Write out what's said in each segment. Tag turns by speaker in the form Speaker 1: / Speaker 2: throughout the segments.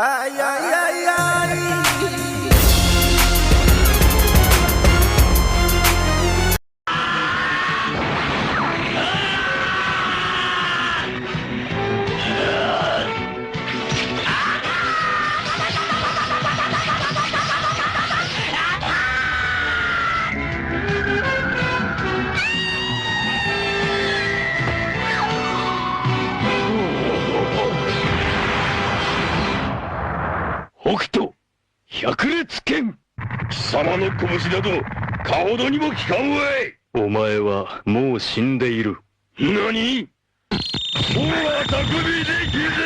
Speaker 1: Ai, ai, ai. の拳などかほどにも効かんわいお前はもう死んでいる何そうは匠でギゼ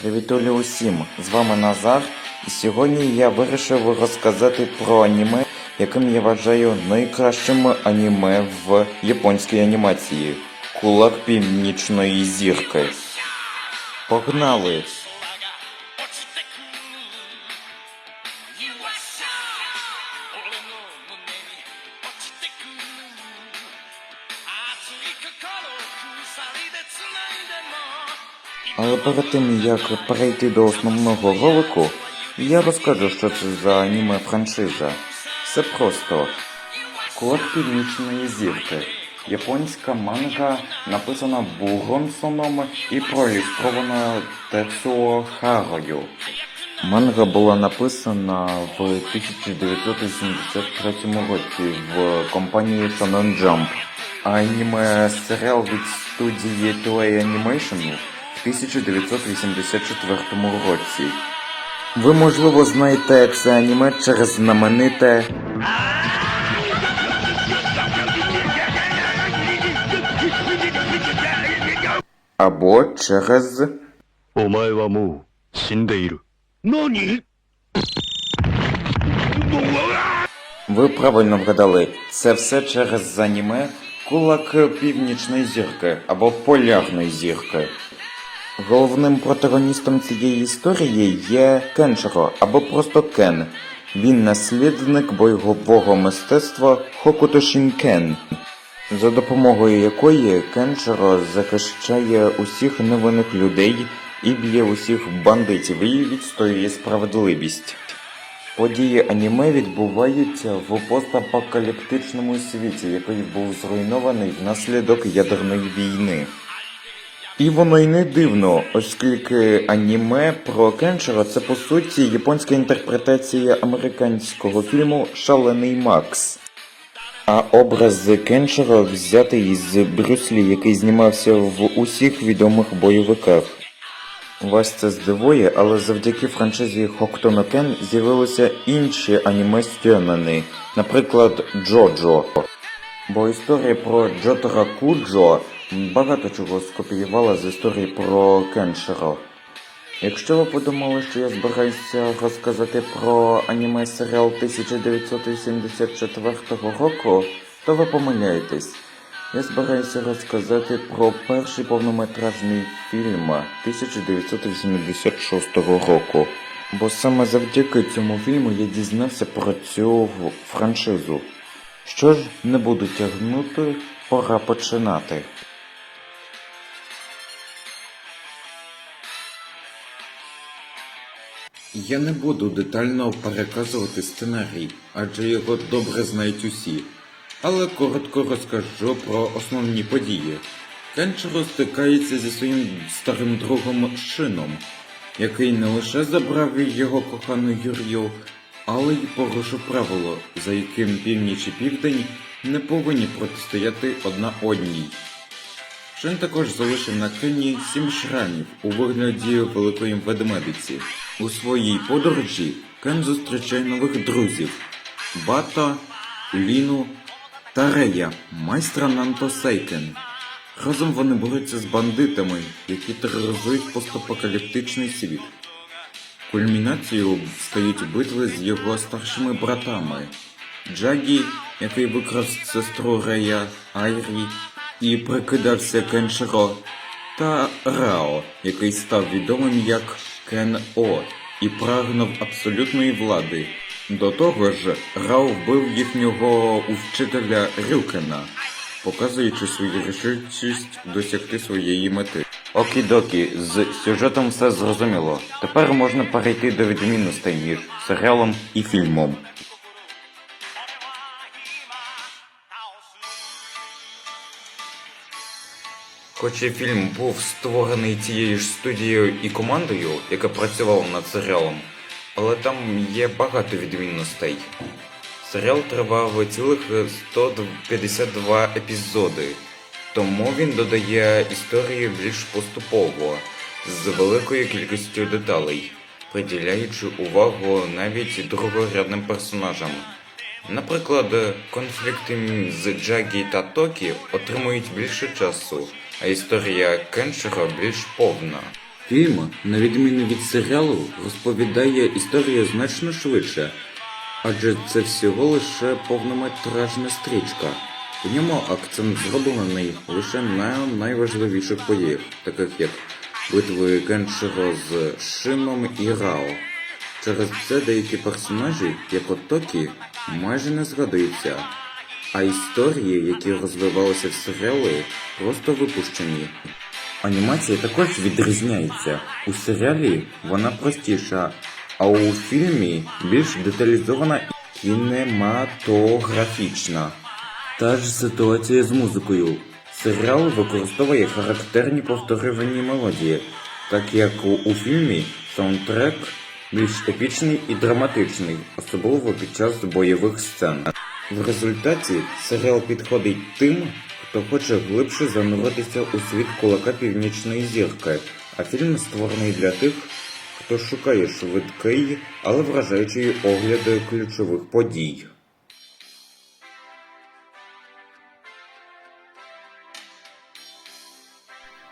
Speaker 2: Привітулі усім! З вами Назар, і сьогодні я вирішив розказати про аніме, яким я вважаю найкращим аніме в японській анімації Кулак Північної зірки. Погнали! Перед тим як перейти до основного ролику, я розкажу, що це за аніме франшиза. Все просто. Код Північної зірки. Японська манга написана Бугонсоном і проілюстрована Тецуо Харою. Манга була написана в 1983 році в компанії Shonen Jump. Аніме серіал від студії Toei Animation 1984 році. Ви, можливо, знаєте це аніме через знамените. Або через. Ви правильно вгадали, це все через аніме кулак північної зірки або полярної зірки. Головним протагоністом цієї історії є Кенширо або просто Кен. Він наслідник бойового мистецтва Хокуто Шінкен, за допомогою якої Кенширо захищає усіх невинних людей і б'є усіх бандитів і відстоює справедливість. Події аніме відбуваються в постапокаліптичному світі, який був зруйнований внаслідок ядерної війни. І воно й не дивно, оскільки аніме про Кеншера це по суті японська інтерпретація американського фільму Шалений Макс. А образ Кеншера взятий із Брюслі, який знімався в усіх відомих бойовиках. Вас це здивує, але завдяки франшизі Hokuto Кен з'явилися інші аніме стьонани, наприклад, Джоджо. Бо історія про Джотара Куджо багато чого скопіювала з історії про Кенширо. Якщо ви подумали, що я збираюся розказати про аніме серіал 1984 року, то ви помиляєтесь. Я збираюся розказати про перший повнометражний фільм 1986 року. Бо саме завдяки цьому фільму я дізнався про цю франшизу. Що ж, не буду тягнути, пора починати. Я не буду детально переказувати сценарій, адже його добре знають усі. Але коротко розкажу про основні події. Кенчеро стикається зі своїм старим другом Шином, який не лише забрав його кохану Юрію, але й порушив правило, за яким північ і південь не повинні протистояти одна одній. Шин також залишив на Кені сім шрамів у вигляді великої ведмедиці. У своїй подорожі Кен зустрічає нових друзів Бата, Ліну та Рея, майстра Нанто Сейкен. Разом вони борються з бандитами, які тероризують постапокаліптичний світ. Кульмінацією стають битви з його старшими братами Джагі, який викрав сестру Рея Айрі і прикидався Кенширо, та Рао, який став відомим як Кен О і прагнув абсолютної влади. До того ж, Рао вбив їхнього вчителя Рюкена. показуючи свою рішучість досягти своєї мети. Окідокі, з сюжетом все зрозуміло. Тепер можна перейти до відмінностей між серіалом і фільмом. Хоч і фільм був створений цією ж студією і командою, яка працювала над серіалом, але там є багато відмінностей. Серіал тривав цілих 152 епізоди, тому він додає історії більш поступово, з великою кількістю деталей, приділяючи увагу навіть другорядним персонажам. Наприклад, конфлікти з Джагі та Токі отримують більше часу, а історія Кеншера більш повна. Фільм, на відміну від серіалу, розповідає історію значно швидше, адже це всього лише повнометражна стрічка. У ньому акцент зроблений лише на найважливіших подіях, таких як битви Кенширо з Шином і Рао. Через це деякі персонажі, як от Токі, майже не згадуються, а історії, які розвивалися в серіалі, просто випущені. Анімація також відрізняється. У серіалі вона простіша, а у фільмі більш деталізована і кінематографічна. Та ж ситуація з музикою. Серіал використовує характерні повторювані мелодії, так як у, фільмі саундтрек більш епічний і драматичний, особливо під час бойових сцен. В результаті серіал підходить тим, хто хоче глибше зануритися у світ кулака північної зірки, а фільм створений для тих, хто шукає швидкий, але вражаючий огляд ключових подій.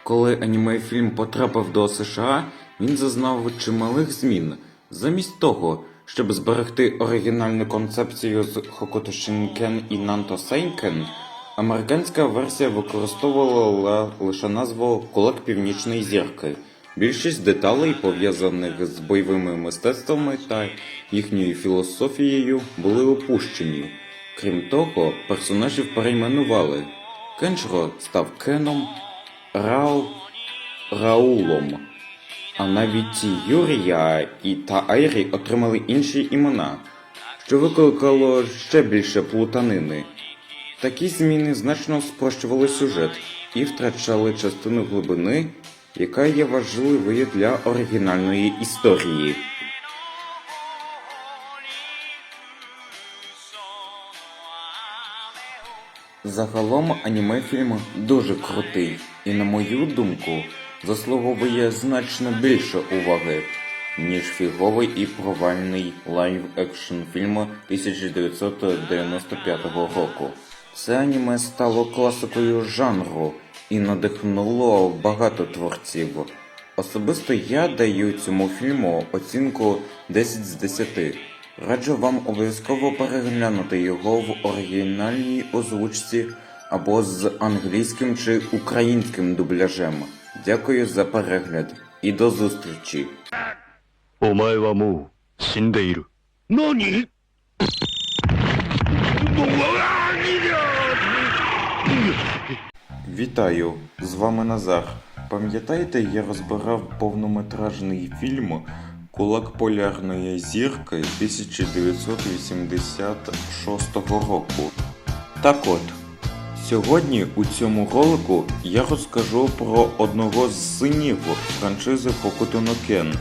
Speaker 2: Коли анімейфільм потрапив до США, він зазнав чималих змін. Замість того, щоб зберегти оригінальну концепцію з Хокото Шинкен і Нанто Сейнкен, американська версія використовувала лише назву Кулак Північної зірки. Більшість деталей, пов'язаних з бойовими мистецтвами та їхньою філософією, були опущені. Крім того, персонажів перейменували. Кеншро став Кеном, Рао Раулом. А навіть Юрія і та Айрі отримали інші імена, що викликало ще більше плутанини. Такі зміни значно спрощували сюжет і втрачали частину глибини, яка є важливою для оригінальної історії. Загалом анімефільм дуже крутий і, на мою думку, заслуговує значно більше уваги, ніж фіговий і провальний лайв-екшн фільм 1995 року. Це аніме стало класикою жанру і надихнуло багато творців. Особисто я даю цьому фільму оцінку 10 з 10. Раджу вам обов'язково переглянути його в оригінальній озвучці або з англійським чи українським дубляжем. Дякую за перегляд і до зустрічі.
Speaker 1: お前はもう死んでいる。何うわ
Speaker 2: Вітаю! З вами Назар. Пам'ятаєте, я розбирав повнометражний фільм Кулак полярної зірки 1986 року. Так от, сьогодні у цьому ролику я розкажу про одного з синів франшизи Ken.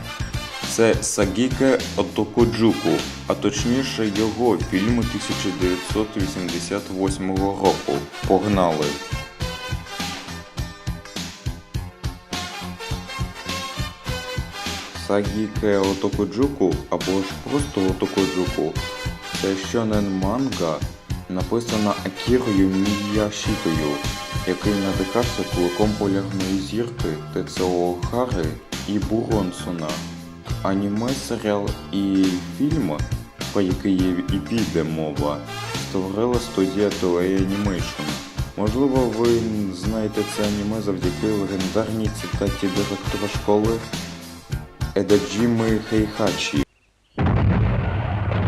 Speaker 2: Це Сагіке Отокоджуку, а точніше його фільм 1988 року. Погнали! Сагіке Отокоджуку або ж просто Отокоджуку це щонен манга, написана Акірою Міяшітою, який надихався кулаком полярної зірки Тецео Хари і Буронсона. Аніме, серіал і фільм, про який і піде мова, створила студія Toei Animation. Можливо, ви знаєте це аніме завдяки легендарній цитаті директора школи Едаджіми Хейхачі.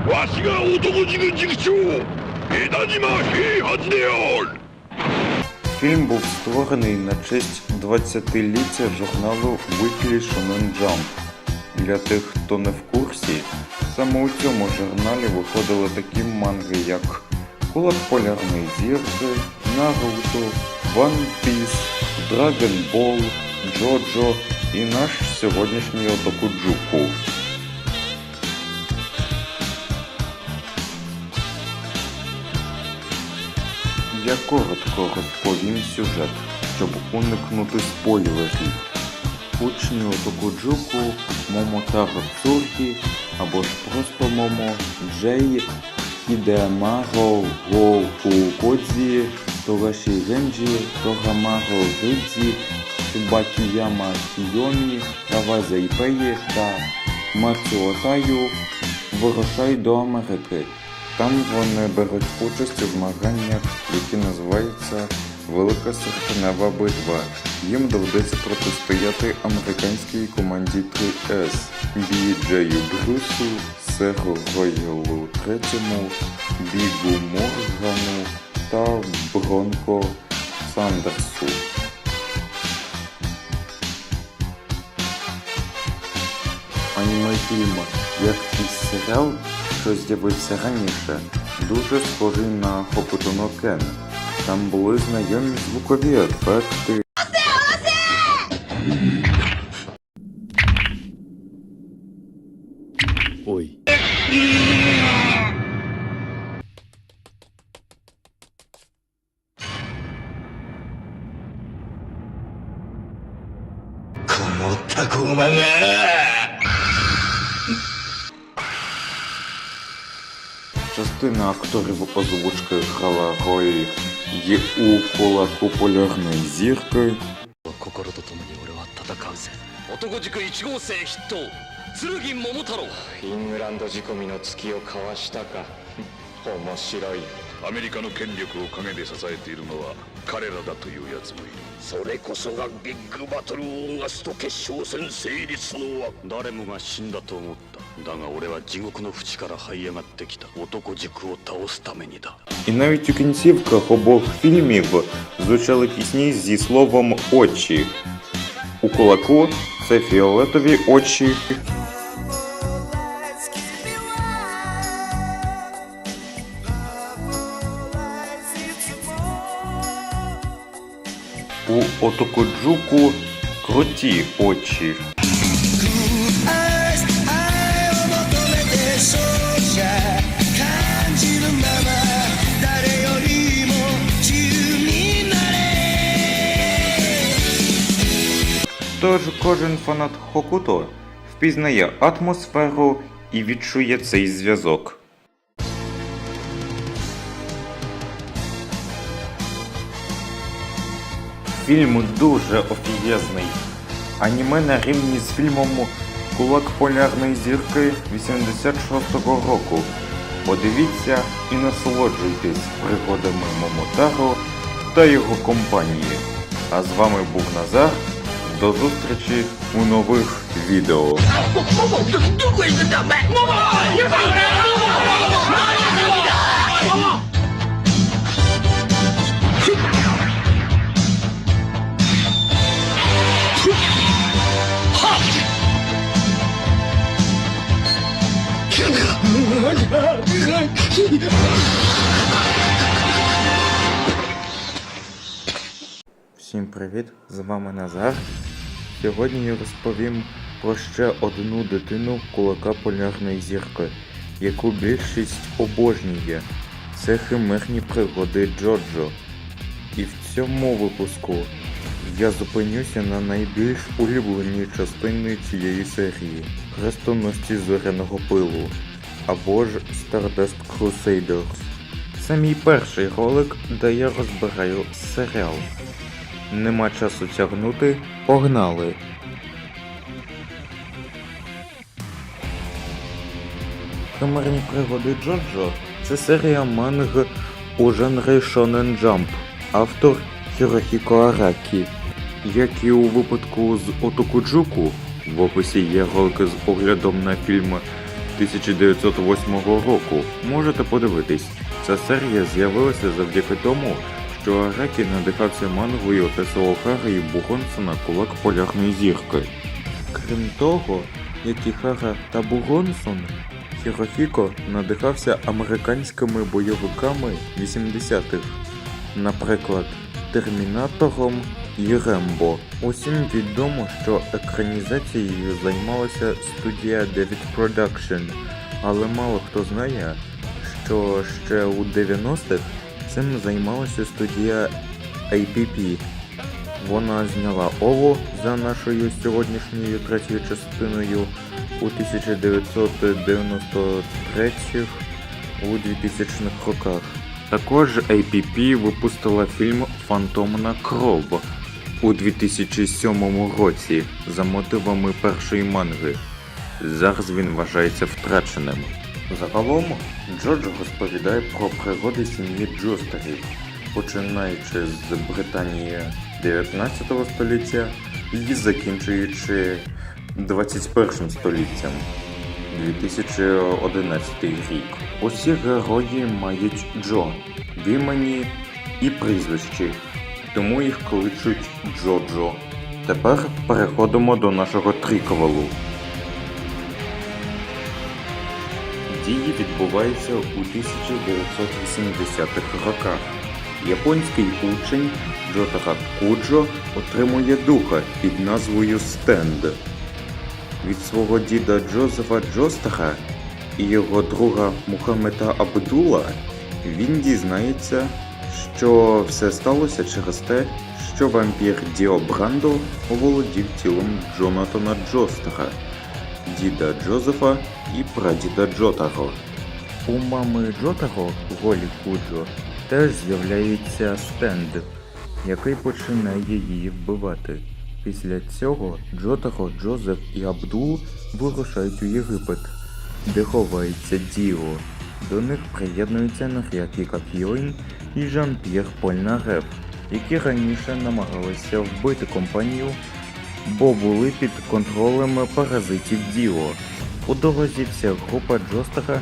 Speaker 1: わしが男塾塾長 і Гандіоль!
Speaker 2: Фільм був створений на честь 20-ліття журналу Weekly Shonen Jump. Для тих, хто не в курсі, саме у цьому журналі виходили такі манги, як Кулак Полярної зірки, Наруто, Ван Піс, Драгон Ball, Джоджо і наш сьогоднішній Отокуджуку. Я коротко розповім сюжет, щоб уникнути спойлерів. Учні Отокуджуку Момотаро Цуркі або ж просто Момо Джей Хідеамаро Гоку Кодзі Тогаші Генджі Тогамаро Ридзі Цубакіяма Кійомі Каваза та Мацуотаю вирушають до Америки. Там вони беруть участь у змаганнях, які називаються Велика Серпенева битва. Їм доведеться протистояти американській команді 3С Бі Джею Брюсу, Серу Роялу Третьому, Бігу Моргану та Бронко Сандерсу. Аніме фільм, як і серіал, що з'явився раніше, дуже схожий на Hokuto Кен. Там були знайомі звукові ефекти. Частина акторів озвучки грала роль є у кулаку полярної зірки.
Speaker 3: 心と共に俺は戦うぜ男塾1号生筆頭剣桃太郎
Speaker 4: イングランド仕込みの月をかわしたか面白い
Speaker 1: アメリカの権力を陰で支えているのは彼らだというやつもいるそれこそがビッグバトルオーガスト決勝戦成立の輪誰もが死んだと思っただが俺は地獄の淵から這い上がってきた男軸を倒すためにだ
Speaker 2: І навіть у кінцівках обох фільмів звучали пісні зі словом очі. У кулаку це фіолетові очі. Отокоджуку круті очі. Тож кожен фанат Хокуто впізнає атмосферу і відчує цей зв'язок. Фільм дуже офігезний. Аніме на рівні з фільмом Кулак полярної зірки 86-го року. Подивіться і насолоджуйтесь пригодами Момотаро та його компанії. А з вами був Назар. До зустрічі у нових відео. Всім привіт! З вами Назар. Сьогодні я розповім про ще одну дитину кулака полярної зірки, яку більшість обожнює. Це химерні пригоди Джоджо. І в цьому випуску я зупинюся на найбільш улюбленій частині цієї серії хрестоносці зоряного пилу або ж Stardust Crusaders. Це мій перший ролик, де я розбираю серіал. Нема часу тягнути. Погнали! Химерні пригоди Джоджо це серія манг у жанрі Shonen Jump. Автор Хірохіко Аракі. Як і у випадку з Отокуджуку, в описі є ролики з оглядом на фільм 1908 року. Можете подивитись. Ця серія з'явилася завдяки тому, що Аракі надихався мангою Тесо Охара і Бугонсона Кулак Полярної зірки. Крім того, як і Хара та Бугонсон, Хірохіко надихався американськими бойовиками 80-х, наприклад, Термінатором і Рембо. Усім відомо, що екранізацією займалася студія David Production, але мало хто знає, що ще у 90-х цим займалася студія APP. Вона зняла Ову за нашою сьогоднішньою третьою частиною у 1993 у 2000-х роках. Також APP випустила фільм Фантомна кров у 2007 році за мотивами першої манги. Зараз він вважається втраченим. Загалом Джоджо розповідає про пригоди сім'ї Джостерів, починаючи з Британії 19 століття і закінчуючи 21 століттям 2011 рік. Усі герої мають Джо в імені і прізвищі, тому їх кличуть Джоджо. Тепер переходимо до нашого триквелу. Дії відбуваються у 1980-х роках. Японський учень Джотара Куджо отримує духа під назвою Стенд. Від свого діда Джозефа Джостера і його друга Мухаммеда Абдула він дізнається, що все сталося через те, що вампір Діо Брандо оволодів тілом Джонатана Джостера, діда Джозефа і прадіда Джотаро. У мами Джотаро, Голі Куджо, теж з'являється стенд, який починає її вбивати. Після цього Джотаро, Джозеф і Абдул вирушають у Єгипет, де ховається Діо. До них приєднуються Нахрякі Кап'йойн і Жан-П'єр Польнарев, які раніше намагалися вбити компанію, бо були під контролем паразитів Діо. У дорозі вся група Джостера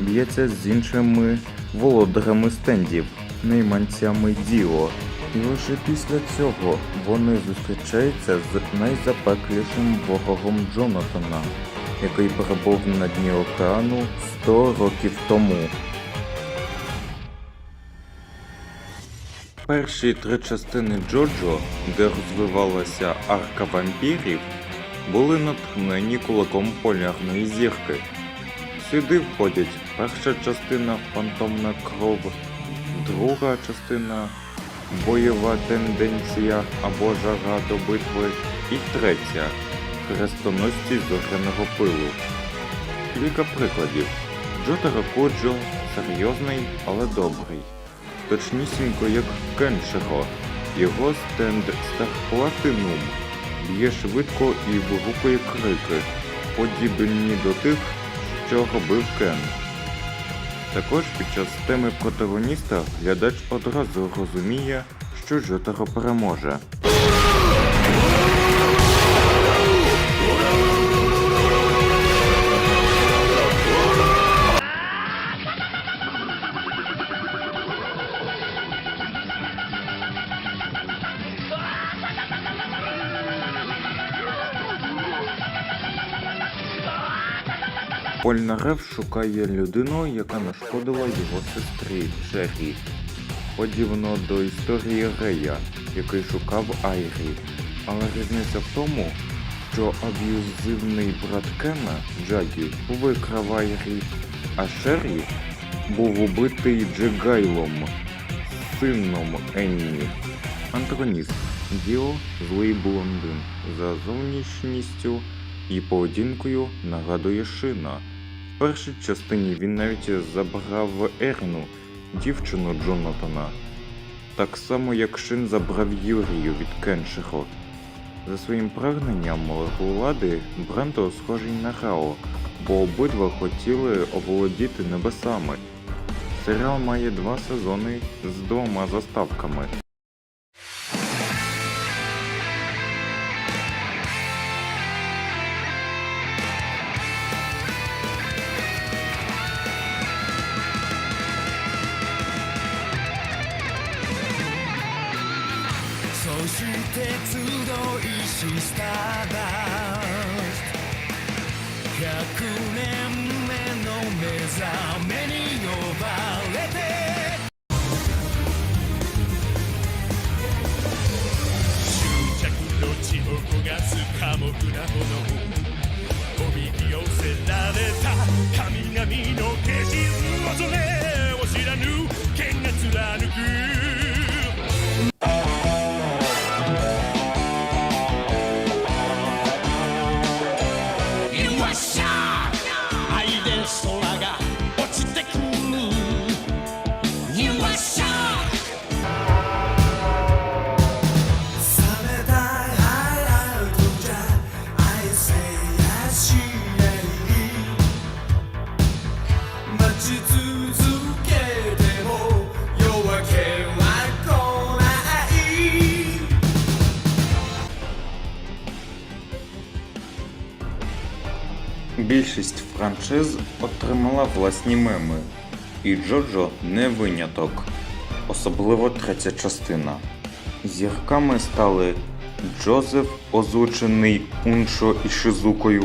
Speaker 2: б'ється з іншими володарами стендів, найманцями Діо. І лише після цього вони зустрічаються з найзапеклішим ворогом Джонатана, який перебув на дні океану 100 років тому. Перші три частини Джоджо, де розвивалася арка вампірів, були натхнені кулаком полярної зірки. Сюди входять перша частина Фантомна кров, друга частина Бойова тенденція або жага до битви і третя Хрестоносці зоряного пилу. Кілька прикладів. Джотаро Коджо серйозний, але добрий. Точнісінько як Кенширо. Його стенд Стар Платинум б'є швидко і вигукує крики, подібні до тих, що робив Кен. Також під час теми протагоніста глядач одразу розуміє, що Жотаро переможе. Польнарев шукає людину, яка нашкодила його сестрі Джері. Подібно до історії Рея, який шукав Айрі. Але різниця в тому, що аб'юзивний брат Кена Джагі викрав Айрі, а Шері був убитий Джегайлом, сином Енні. Антагоніст Діо злий блондин за зовнішністю і поведінкою нагадує Шина. Першій частині він навіть забрав Ерну, дівчину Джонатана. Так само як Шин забрав Юрію від Кеншихо. За своїм прагненням влади Бренто схожий на Рао, бо обидва хотіли оволодіти небесами. Серіал має два сезони з двома заставками.
Speaker 5: しスターダスト100年目の目覚めに呼ばれて。執着の血を焦がす寡黙な炎おびき寄せられた。神々の化
Speaker 2: франшиз отримала власні меми, і Джоджо не виняток, особливо третя частина. Зірками стали Джозеф, озвучений Уншо і Шизукою,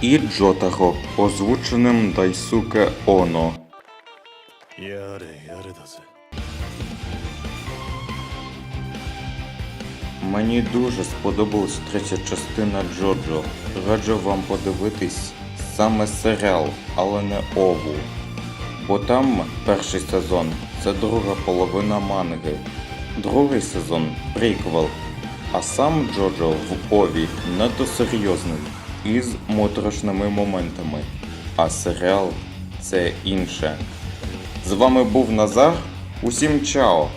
Speaker 2: і Джотаго, озвученим Дайсуке Оно. Мені дуже сподобалась третя частина Джоджо. Раджу вам подивитись саме серіал, але не Ову. Бо там перший сезон це друга половина манги, другий сезон приквел. А сам Джоджо в Ові надто серйозний із моторошними моментами. А серіал це інше. З вами був Назар. Усім чао!